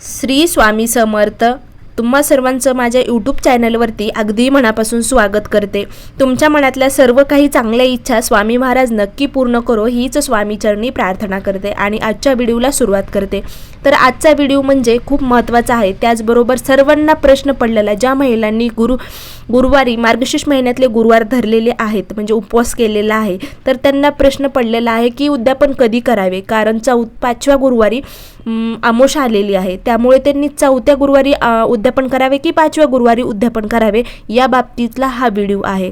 श्री स्वामी समर्थ. तुम्हा सर्वांचं माझ्या यूट्यूब चॅनलवरती अगदी मनापासून स्वागत करते. तुमच्या मनातल्या सर्व काही चांगल्या इच्छा स्वामी महाराज नक्की पूर्ण करो हीच स्वामीचरणी प्रार्थना करते आणि आजच्या व्हिडिओला सुरुवात करते. तर आजचा व्हिडिओ म्हणजे खूप महत्त्वाचा आहे. त्याचबरोबर सर्वांना प्रश्न पडलेला ज्या महिलांनी गुरु गुरुवारी मार्गशीर्ष महिन्यातले गुरुवार धरलेले आहेत म्हणजे उपवास केलेला आहे. तर त्यांना प्रश्न पडलेला आहे की उद्यापन कधी करावे? कारण चौ पाचव्या गुरुवारी अं, आमोशा आलेली आहे. त्यामुळे त्यांनी चौथ्या गुरुवारी उद्यापन करावे की पाचव्या गुरुवारी उद्यापन करावे? या बाबतीतला हा व्हिडिओ आहे.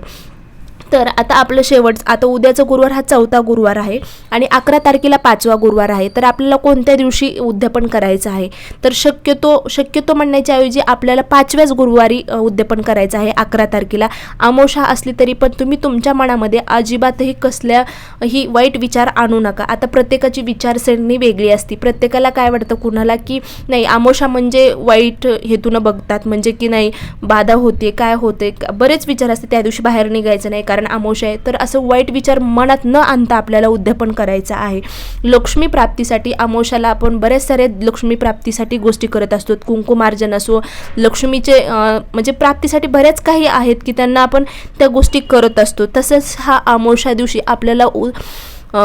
तर आता आपलं शेवट आता उद्याचा गुरुवार हा चौथा गुरुवार आहे आणि अकरा तारखेला पाचवा गुरुवार आहे. तर आपल्याला कोणत्या दिवशी उद्यापन करायचं आहे? तर शक्यतो शक्यतो म्हणण्याच्या ऐवजी आपल्याला पाचव्याच गुरुवारी उद्यापन करायचं आहे अकरा तारखेला. आमोशा असली तरी पण तुम्ही तुमच्या मनामध्ये अजिबातही कसल्या ही वाईट विचार आणू नका. आता प्रत्येकाची विचारसरणी वेगळी असते. प्रत्येकाला काय वाटतं कुणाला की नाही आमोशा म्हणजे वाईट हेतूनं बघतात. म्हणजे की नाही बाधा होते काय होते बरेच विचार असते त्या दिवशी बाहेर निघायचं नाही कारण आमोशा आहे. तर असं वाईट विचार मनात न आणता आपल्याला उद्यापन करायचं आहे. लक्ष्मी प्राप्तीसाठी आमोशाला आपण बरेच सारे लक्ष्मी प्राप्तीसाठी गोष्टी करत असतो. कुंकुमार्जन असो लक्ष्मीचे म्हणजे प्राप्तीसाठी बऱ्याच काही आहेत की त्यांना आपण त्या गोष्टी करत असतो. तसंच हा आमोशा दिवशी आपल्याला उ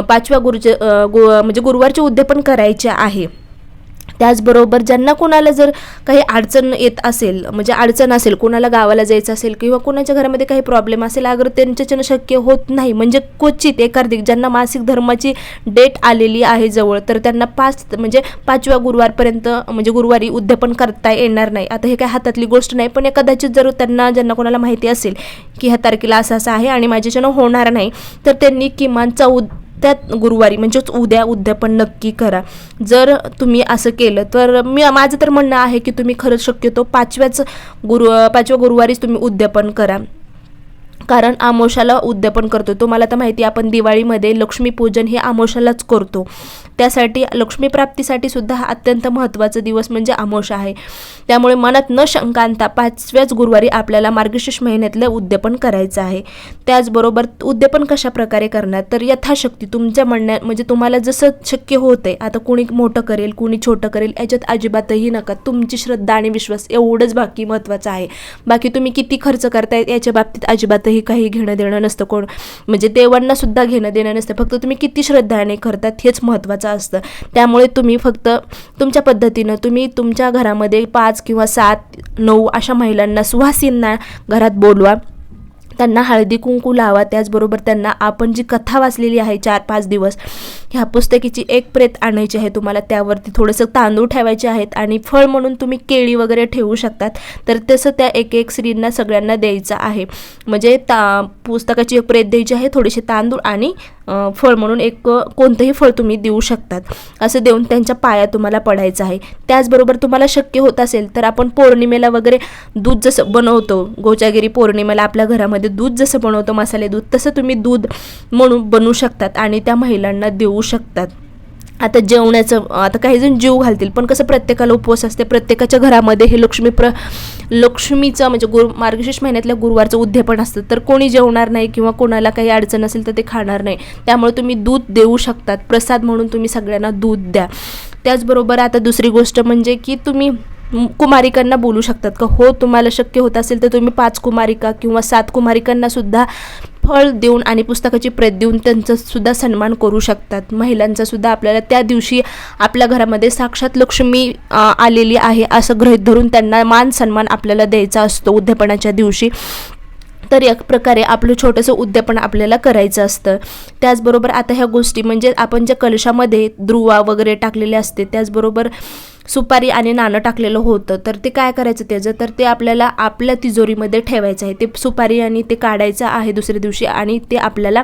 पाचव्या गुरुचे गु म्हणजे गुरुवारचे उद्यापन करायचे आहे. त्याचबरोबर ज्यांना कोणाला जर काही अडचण येत असेल म्हणजे अडचण असेल कोणाला गावाला जायचं असेल किंवा कोणाच्या घरामध्ये काही प्रॉब्लेम असेल अगर त्यांच्याच्यानं शक्य होत नाही म्हणजे क्वचित एकार्धिक ज्यांना मासिक धर्माची डेट आलेली आहे जवळ तर त्यांना पाच म्हणजे पाचव्या गुरुवारपर्यंत म्हणजे गुरुवारी उद्यापन करता येणार नाही. आता हे काय हातातली गोष्ट नाही पण कदाचित जर त्यांना ज्यांना कोणाला माहिती असेल की ह्या तारखेला असं असं आहे आणि माझ्याच्यानं होणार नाही तर त्यांनी किमान चौद त्या गुरुवारी म्हणजेच उद्या उद्यापन नक्की करा. जर तुम्ही असं केलं तर मी माझं तर म्हणणं आहे की तुम्ही खरंच शक्यतो पाचव्याच गुरु पाचव्या गुरुवारीच तुम्ही उद्यापन करा. कारण आमोशाला उद्यापन करतो. तुम्हाला तर माहिती आहे, आपण दिवाळीमध्ये लक्ष्मीपूजन हे आमोशालाच करतो. त्यासाठी लक्ष्मी प्राप्तीसाठी सुद्धा हा अत्यंत महत्त्वाचा दिवस म्हणजे आमोशा आहे. त्यामुळे मनात न शंकांता पाचव्याच गुरुवारी आपल्याला मार्गशीर्ष महिन्यातलं उद्यापन करायचं आहे. त्याचबरोबर उद्यापन कशा प्रकारे करणार? तर यथाशक्ती तुमच्या म्हणण्या म्हणजे तुम्हाला जसं शक्य होतंय आता कुणी मोठं करेल कुणी छोटं करेल याच्यात अजिबातही नका. तुमची श्रद्धा आणि विश्वास एवढंच बाकी महत्त्वाचं आहे. बाकी तुम्ही किती खर्च करताय याच्या बाबतीत अजिबातही काही घेणं देणं नसतं कोण म्हणजे देवांना सुद्धा घेणं देणं नसतं. फक्त तुम्ही किती श्रद्धाने करतात हेच महत्त्वाचं असतं. त्यामुळे तुम्ही फक्त तुमच्या पद्धतीनं तुम्ही तुमच्या घरामध्ये पाच किंवा सात नऊ अशा महिलांना सुहासींना घरात बोलवा. त्यांना हळदी कुंकू लावा त्याचबरोबर त्यांना आपण जी कथा वाचलेली आहे चार पाच दिवस ह्या पुस्तकीची एक प्रेत आणायची आहे तुम्हाला. त्यावरती थोडंसं तांदूळ ठेवायचे आहेत आणि फळ म्हणून तुम्ही केळी वगैरे ठेवू शकतात. तर तसं त्या एक एक स्त्रींना सगळ्यांना द्यायचं आहे. म्हणजे ता पुस्तकाची एक प्रेत द्यायची आहे थोडेसे तांदूळ आणि फळ म्हणून एक कोणतंही फळ तुम्ही देऊ शकतात. असं देऊन त्यांच्या पाया तुम्हाला पडायचं आहे. त्याचबरोबर तुम्हाला शक्य होत असेल तर आपण पौर्णिमेला वगैरे दूध जसं बनवतो गोचागिरी पौर्णिमेला आपल्या घरामध्ये दूध जसं बनवतो मसाले दूध तसं तुम्ही दूध म्हणून बनवू शकतात आणि त्या महिलांना देऊ शकतात. आता जेवणाचं आता काही जण जीव घालतील पण कसं प्रत्येकाला उपवास असते प्रत्येकाच्या घरामध्ये हे लक्ष्मी प्र लक्ष्मीचं म्हणजे गुरु मार्गशीर्ष महिन्यातल्या गुरुवारचं उद्यापन असतं तर कोणी जेवणार नाही किंवा कोणाला काही अडचण असेल तर ते खाणार नाही. त्यामुळे तुम्ही दूध देऊ शकतात प्रसाद म्हणून तुम्ही सगळ्यांना दूध द्या. त्याचबरोबर आता दुसरी गोष्ट म्हणजे की तुम्ही कुमारिकांना बोलू शकतात का? हो तुम्हाला शक्य होत असेल तर तुम्ही पाच कुमारिका किंवा सात कुमारिकांना सुद्धा फळ देऊन आणि पुस्तकाची प्रत देऊन त्यांचा सुद्धा सन्मान करू शकतात. महिलांचा सुद्धा आपल्याला त्या दिवशी आपल्या घरामध्ये साक्षात लक्ष्मी आलेली आहे असं गृहीत धरून त्यांना मान सन्मान आपल्याला द्यायचा असतो उद्यापनाच्या दिवशी. तर एक प्रकारे आपलं छोटंसं उद्यापन आपल्याला करायचं असतं. त्याचबरोबर आता ह्या गोष्टी म्हणजे आपण ज्या कलशामध्ये द्रुवा वगैरे टाकलेले असते त्याचबरोबर सुपारी आणि नाणं टाकलेलं होतं. तर ते काय करायचं त्याचं? तर ते आपल्याला आपल्या तिजोरीमध्ये ठेवायचं आहे. ते सुपारी आणि ते काढायचं आहे दुसऱ्या दिवशी आणि ते आपल्याला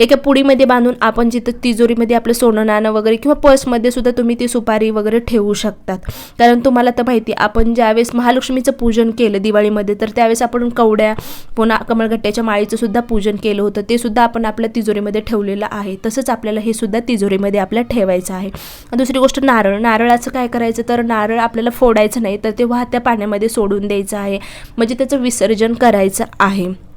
एका पुडीमध्ये बांधून आपण जिथं तिजोरीमध्ये आपलं सोनं नाणं वगैरे किंवा पर्समध्ये सुद्धा तुम्ही ती सुपारी वगैरे ठेवू शकतात. कारण तुम्हाला तर माहिती आहे, आपण ज्यावेळेस महालक्ष्मीचं पूजन केलं दिवाळीमध्ये तर त्यावेळेस आपण कवड्या पुन्हा कमळगट्ट्याच्या माळीचं सुद्धा पूजन केलं होतं. ते सुद्धा आपण आपल्या तिजोरीमध्ये ठेवलेलं आहे. तसंच आपल्याला हे सुद्धा तिजोरीमध्ये आपल्या ठेवायचं आहे. दुसरी गोष्ट नारळ. नारळाचं काय करायचं? तर नारळ आपल्याला फोडायचं नाही तर ते वाहत्या पाण्यामध्ये सोडून द्यायचं आहे. म्हणजे त्याचं विसर्जन करायचं आहे.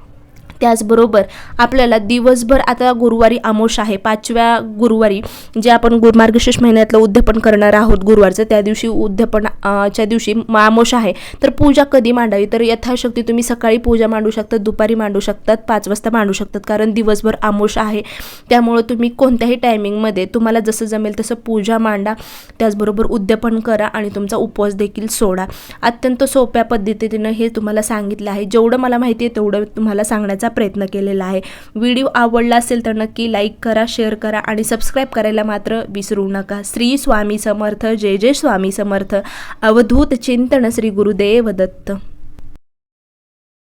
त्याचबरोबर आपल्याला दिवसभर आता गुरुवारी आमोश आहे. पाचव्या गुरुवारी जे आपण गुरुमार्गशीर्ष महिन्यातलं उद्यापन करणार आहोत गुरुवारचं त्या दिवशी उद्यापन च्या दिवशी म- आमोश आहे. तर पूजा कधी मांडावी? तर यथाशक्ती तुम्ही सकाळी पूजा मांडू शकतात दुपारी मांडू शकतात पाच वाजता मांडू शकतात. कारण दिवसभर आमोश आहे. त्यामुळं तुम्ही कोणत्याही टायमिंगमध्ये तुम्हाला जसं जमेल तसं पूजा मांडा. त्याचबरोबर उद्यापन करा आणि तुमचा उपवास देखील सोडा. अत्यंत सोप्या पद्धतीनं हे तुम्हाला सांगितलं आहे. जेवढं मला माहिती आहे तेवढं तुम्हाला सांगण्याचा प्रयत्न केलेला आहे. व्हिडिओ आवडला असेल तर नक्की लाईक करा शेअर करा आणि सबस्क्राईब करायला मात्र विसरू नका. श्री स्वामी समर्थ. जय जय स्वामी समर्थ. अवधूत चिंतन श्री गुरुदेव दत्त.